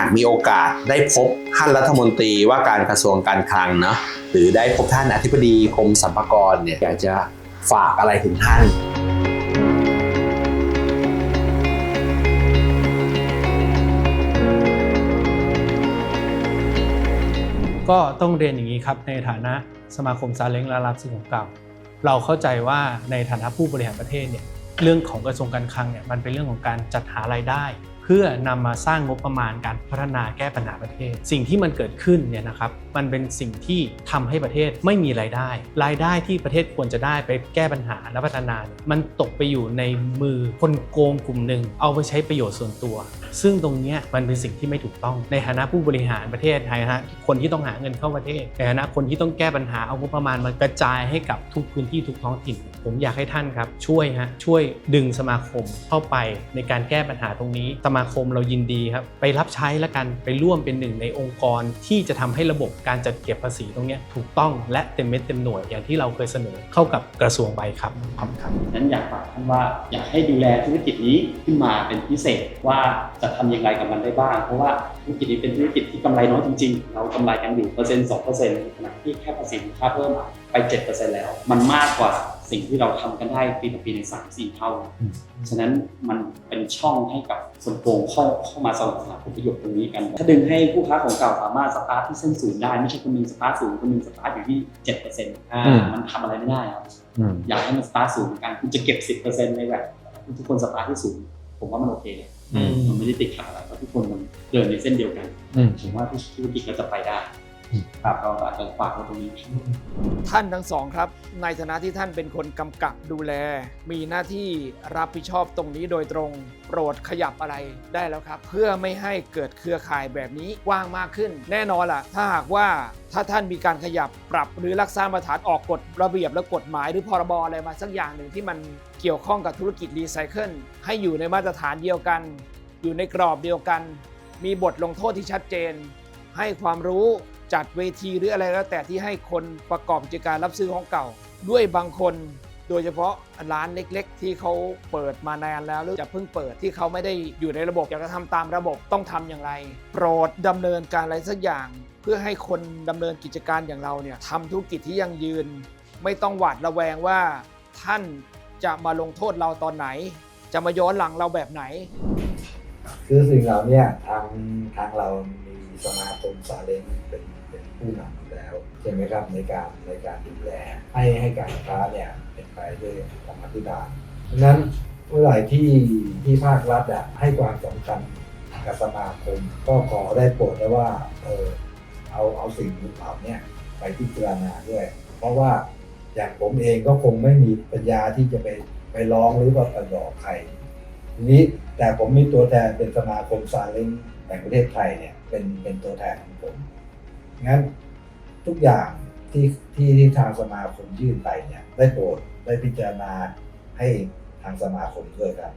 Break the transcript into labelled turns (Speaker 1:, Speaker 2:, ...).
Speaker 1: ากมีโอกาสได้พบท่านรัฐมนตรีว่าการกระทรวงการคลังเนาะหรือได้พบท่านอธิบดีกรมสรรพากรเนี่ยอยากจะฝากอะไรถึงท่าน
Speaker 2: ก็ต้องเรียนอย่างนี้ครับในฐานะสมาคมซาเล้งและรับซื้อของเก่า เราเข้าใจว่าในฐานะผู้บริหารประเทศเนี่ยเรื่องของกระทรวงการคลังเนี่ยมันเป็นเรื่องของการจัดหารายได้ พื่อนำมาสร้างงบประมาณการพัฒนาแก้ปัญหาประเทศ สิ่งที่มันเกิดขึ้นเนี่ยนะครับมันเป็นสิ่งที่ทำให้ประเทศไม่มีรายได้ รายได้ที่ประเทศควรจะได้ไปแก้ปัญหาและพัฒนาเนี่ยมันตกไปอยู่ในมือคนโกงกลุ่มหนึ่งเอาไปใช้ประโยชน์ส่วนตัว ซึ่งตรงนี้มันเป็นสิ่งที่ไม่ถูกต้อง ในฐานะผู้บริหารประเทศในฐานะคนที่ต้องหาเงินเข้าประเทศ ในฐานะคนที่ต้องแก้ปัญหาเอางบประมาณมากระจายให้กับทุกพื้นที่ทุกท้องถิ่น ผมอยากให้ท่านครับ ช่วยฮะช่วยดึงสมาคมเข้าไปในการแก้ปัญหาตรงนี้ สมาคมเรายินดีครับ ไปรับใช้แล้วกันไปร่วมเป็นหนึ่งในองค์กรที่จะทำให้ระบบการจัดเก็บภาษีตรงนี้ถูกต้องและเต็มเม็ดเต็มหน่วยอย่างที่เราเคยเสนอเข้ากับกระทรวงไปครับขอบคุณครับ
Speaker 3: นั้นอยากฝากท่านว่าอยากให้ดูแลธุรกิจนี้ขึ้นมาเป็นพิเศษว่าจะทำอย่างไรกับมันได้บ้าง เพราะว่าธุรกิจนี้เป็นธุรกิจที่กำไรน้อยจริงๆ เรากำไรกันอยู่เปอร์เซ็นต์สองเปอร์เซ็นต์ขณะที่แค่ภาษีมูลค่าเพิ่มไปเจ็ดเปอร์เซ็นต์แล้ว มันมากกว่าสิ่งที่เราทำกันได้ปีต่อปีในสามสี่เท่า ฉะนั้นมันเป็นช่องให้กับส่วนโกงเข้าเข้ามาสนับสนุนผลประโยชน์ตรงนี้กัน ถ้าดึงให้ผู้ค้าของเก่าสามารถสตาร์ทที่เส้นศูนย์ได้ไม่ใช่คนหนึงสตาร์ทศูนย์คนหนึงสตาร์ทอยู่ที่เจ็ดเปอร์เซ็นต์
Speaker 1: อืม
Speaker 3: มันทำอะไรไม่ได้ครับอยากให้มันสตาร์ทศูนย์เหมือนกันคุณจะเก็บสิบเปอร์เซ็นต์ในแบบทุกคนสตาร์ทที่ศูนย์ผมว่ามันโอเคเลย
Speaker 1: อื ม
Speaker 3: มันไม่ได้ติดขัดอะไรเพราะทุกคนมันเดินในเส้นเดียวกัน
Speaker 1: อืม
Speaker 3: ผมว่าธุรกิจก็จะไปได้ ครับเราอาจจะฝากไว้ตรงนี้
Speaker 4: ท่านทั้งสองครับ ในฐานะที่ท่านเป็นคนกำกับดูแล มีหน้าที่รับผิดชอบตรงนี้โดยตรง โปรดขยับอะไรได้แล้วครับ เพื่อไม่ให้เกิดเครือข่ายแบบนี้กว้างมากขึ้น แน่นอนล่ะ ถ้าหากว่าถ้าท่านมีการขยับปรับหรือรักษามาตรฐานออกกฎระเบียบและกฎหมายหรือพรบอะไรมาสักอย่างหนึ่งที่มันเกี่ยวข้องกับธุรกิจรีไซเคิลให้อยู่ในมาตรฐานเดียวกัน อยู่ในกรอบเดียวกัน มีบทลงโทษที่ชัดเจน ให้ความรู้ จัดเวทีหรืออะไรแล้วแต่ที่ให้คนประกอบกิจการรับซื้อของเก่า ด้วยบางคนโดยเฉพาะร้านเล็กๆ ที่เขาเปิดมานานแล้วหรือจะเพิ่งเปิดที่เขาไม่ได้อยู่ในระบบอยากจะทำตามระบบต้องทำอย่างไร โปรดดำเนินการอะไรสักอย่าง เพื่อให้คนดำเนินกิจการอย่างเราเนี่ยทำธุรกิจที่ยั่งยืน ไม่ต้องหวาดระแวงว่าท่านจะมาลงโทษเราตอนไหน จะมาย้อนหลังเราแบบไหน
Speaker 5: คือสิ่งเหล่านี้ทางทางเรามีสมาคมซาเล้งเป็นเป็นผู้นำอยู่แล้วใช่ไหมครับในการในการดูแลให้ให้การค้าเนี่ยเป็นไปด้วยธรรมธิบาลดังนั้นเมื่อไหร่ที่ที่ภาครัฐอะให้ความสำคัญกับสมาคมก็ขอได้โปรดได้ว่าเออเอาเอาสิ่งเหล่านี้ไปพิจารณาด้วย เพราะว่าอย่างผมเองก็คงไม่มีปัญญาที่จะไปไปร้องหรือว่าไปบอกใคร ทีนี้แต่ผมมีตัวแทนเป็นสมาคมซาเล้งแห่งประเทศไทยเนี่ยเป็นเป็นตัวแทนของผมงั้นทุกอย่างที่ที่ที่ทางสมาคมยื่นไปเนี่ยได้โปรดได้พิจารณาให้ทางสมาคมด้วยครับ